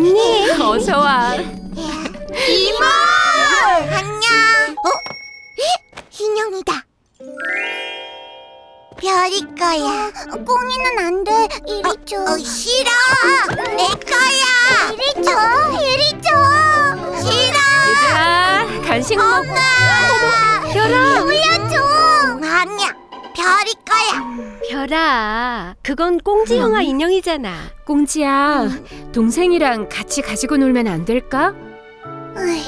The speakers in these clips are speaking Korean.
언니, 어서 와. 이모! 안녕. 어? 인형이다. 별이 거야. 꽁이는 안 돼. 이리 줘. 싫어. 내 거야. 이리 줘. 이리 줘. 싫어. 얘들아, 간식 먹. 엄마. 별아. 돌려줘. 아니야. 별이 거야. 별아, 그건 꽁지 형아 인형이잖아. 꽁지야, 동생이랑 같이 가지고 놀면 안 될까? 으이,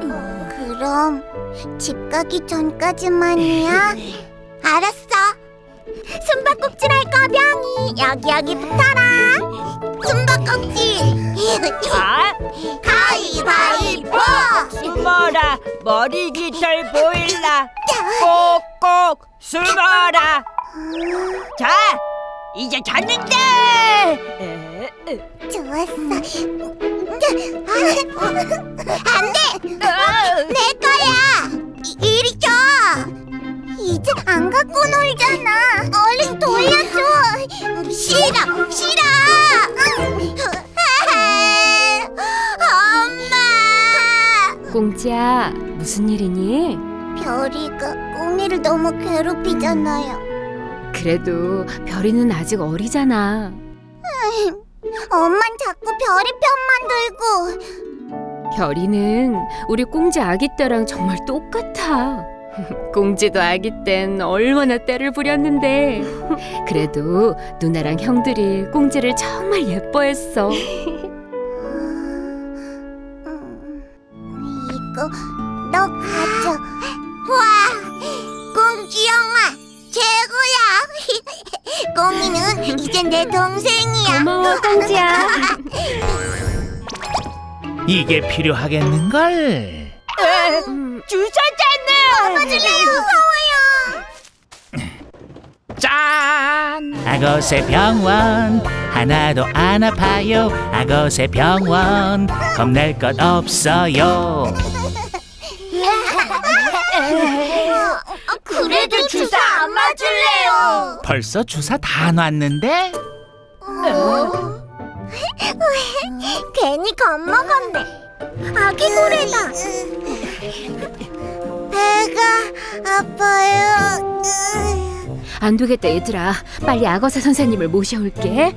그럼 집 가기 전까지만이야? 알았어. 숨바꼭질 할 거병이 여기 여기 붙어라. 숨바꼭질. 아, 가위바위보. 숨어라 머리 깃털 보일라 꼭꼭 숨어라 자 이제 잤는데 에, 에, 좋았어. 안돼. 내 거야. 이- 이리 줘. 이제 안 갖고 놀잖아. 얼른 돌려줘. 싫어, 싫어. 엄마. 꽁지야, 무슨 일이니? 별이가 꽁이를 너무 괴롭히잖아요. 그래도 별이는 아직 어리잖아. 엄만 자꾸 별이 편만 들고. 별이는 우리 꽁지 아기 때랑 정말 똑같아. 꽁지도 아기 땐 얼마나 때를 부렸는데 그래도 누나랑 형들이 꽁지를 정말 예뻐했어. 음, 이거 너 가져. 와, 꽁지 영아 최고야. 꽁이는 이제 내 동생이야. 고마워 꽁지야. 이게 필요하겠는걸? 에, 음, 주 사잖아 안아줄래요? 무서워요. 짠! 악어새 병원 하나도 안 아파요 악어새 병원 겁낼 것 없어요 그래도 주사 안 맞을래요. 벌써 주사 다 놨는데? 괜히 겁먹었네. 아기 고래다. 배가 아파요. 안 되겠다 얘들아. 빨리 악어사 선생님을 모셔올게.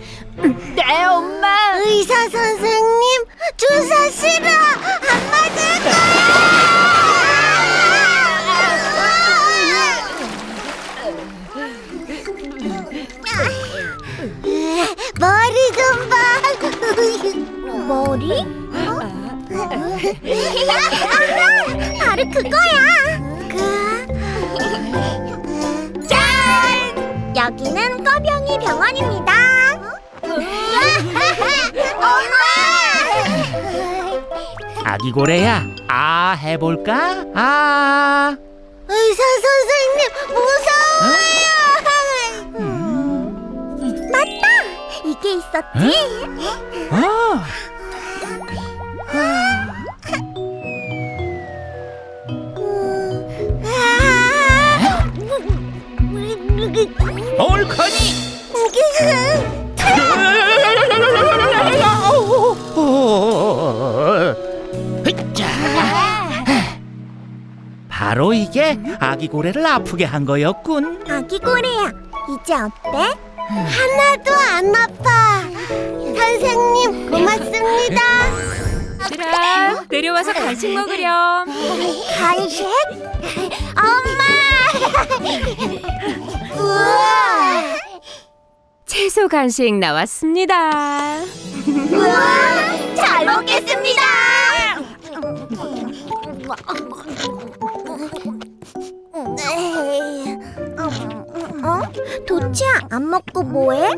네 엄마 의사 선생님 주사 싫어 안 맞을 거야. 여기는 꺼병이 병원입니다. 엄마! 아기 고래야 아 해볼까? 아 의사 선생님 무서워요. 맞다. 이게 있었지. 어? 옳거니 바로 이게 아기 고래를 아프게 한 거였군 아기 고래야, 이제 어때? 하나도 안 아파. 선생님 고맙습니다. 얘들아 내려와서 간식 먹으렴. 간식? 채소 간식 나왔습니다. 우와! 잘 먹겠습니다. 어? 도치야 안 먹고 뭐해?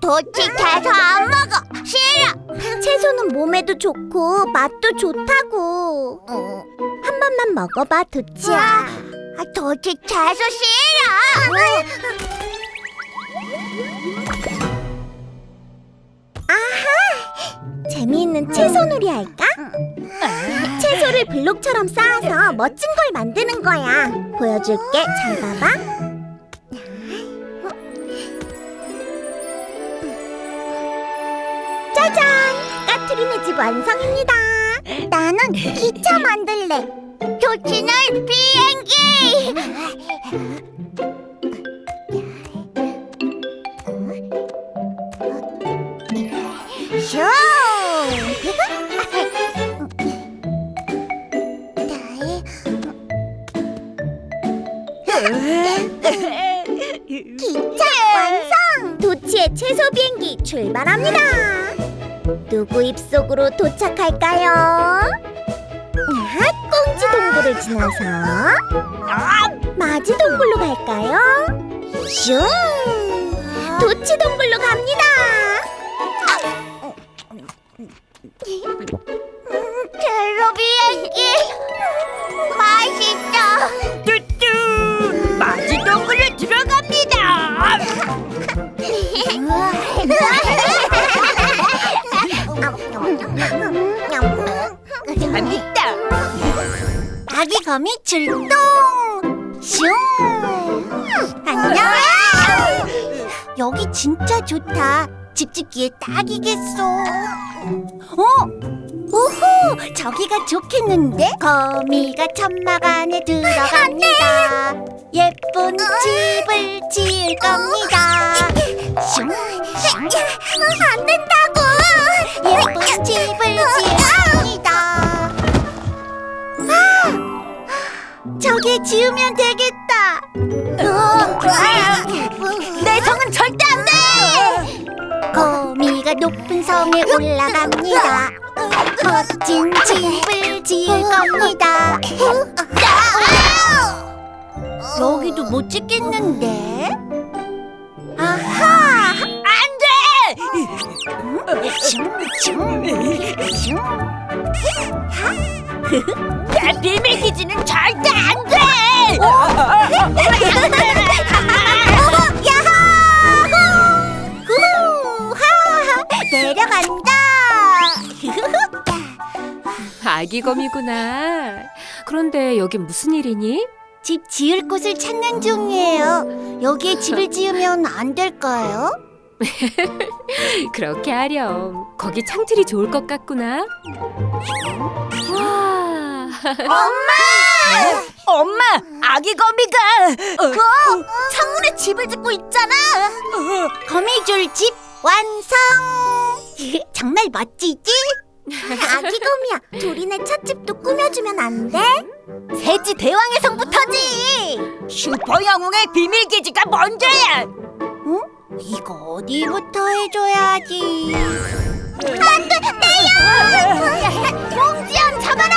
도치 채소 안 먹어 싫어 채소는 몸에도 좋고 맛도 좋다고 한 번만 먹어봐 도치야 도치 채소 싫어 아하 재미있는 채소놀이 할까? 채소를 블록처럼 쌓아서 멋진 걸 만드는 거야. 보여줄게. 잘 봐봐. 짜잔! 까투 트리네 집 완성입니다. 나는 기차 만들래. 도치는 비행기. 기차 완성! 도치의 채소 비행기 출발합니다. 누구 입속으로 도착할까요? 아, 꽁지 동굴을 지나서 마지 동굴로 갈까요? 슝! 거미 출동! 슝! 안녕! 여기 진짜 좋다. 집 짓기에 딱이겠어. 어? 오호! 저기가 좋겠는데? 거미가 천막 안에 들어갑니다. 예쁜 집을 지을 겁니다. 슝! 안 된다고! 예쁜 집을 지을 저기 지으면 되겠다. 내 성은 절대 안 돼. 거미가 높은 성에 올라갑니다. 멋진 집을 지을 겁니다. 여기도 못 짓겠는데. 아하! 내 비밀 기지는 절대 안 아기 거미구나. 그런데 여기 무슨 일이니? 집 지을 곳을 찾는 중이에요. 여기에 집을 지으면 안 될까요? 그렇게 하렴. 거기 창틀이 좋을 것 같구나. 와. 엄마, 아기 거미가 어, 창문에 집을 짓고 있잖아. 거미줄 집 완성. 정말 멋지지? 아기 거미야, 둘이네 찻집도 꾸며주면 안 돼? 세지 대왕의 성부터지. 슈퍼 영웅의 비밀 기지가 먼저야. 어? 이거 어디부터 해줘야지? 안 돼, 내요! 몽지연 잡아라!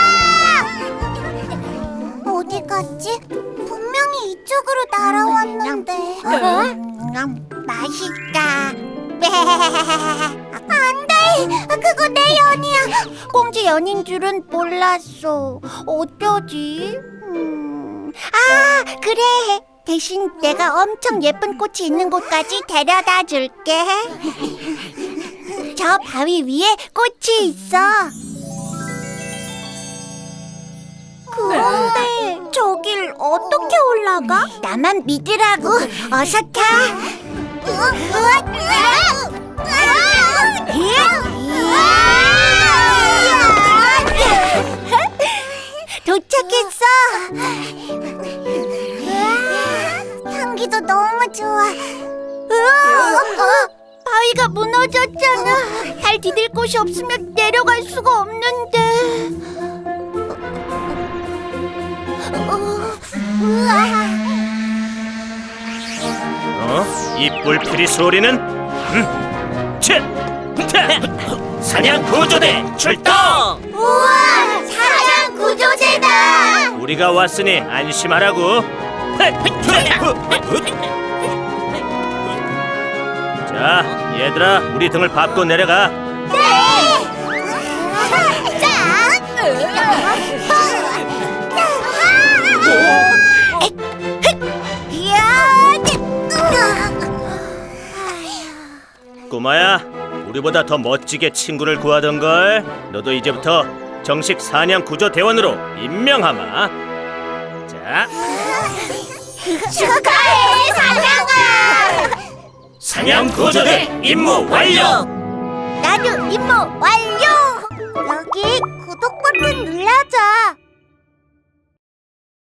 어디 갔지? 분명히 이쪽으로 날아왔는데. 음, 맛있다. 안돼, 그거 내 연이야. 꽁지 연인 줄은 몰랐어. 어쩌지? 음, 아, 그래. 대신 내가 엄청 예쁜 꽃이 있는 곳까지 데려다 줄게. 저 바위 위에 꽃이 있어. 그런데 저길 어떻게 올라가? 나만 믿으라고. 어서 타. 도착했어. 향기도 너무 좋아. 바위가 무너졌잖아. 발 디딜 곳이 없으면 내려갈 수가 없는데. 어, 우와. 어? 이 뿔피리 소리는? 음. 치! 타! 사냥 구조대 출동! 우와! 사냥 구조대다! 우리가 왔으니 안심하라고. 자, 얘들아, 우리 등을 밟고 내려가. 꼬마야, 우리보다 더 멋지게 친구를 구하던걸. 너도 이제부터 정식 사냥 구조 대원으로 임명하마. 자, 축하해 사랑아 사냥 구조대 임무 완료. 나도 임무 완료 여기 구독 버튼 눌러줘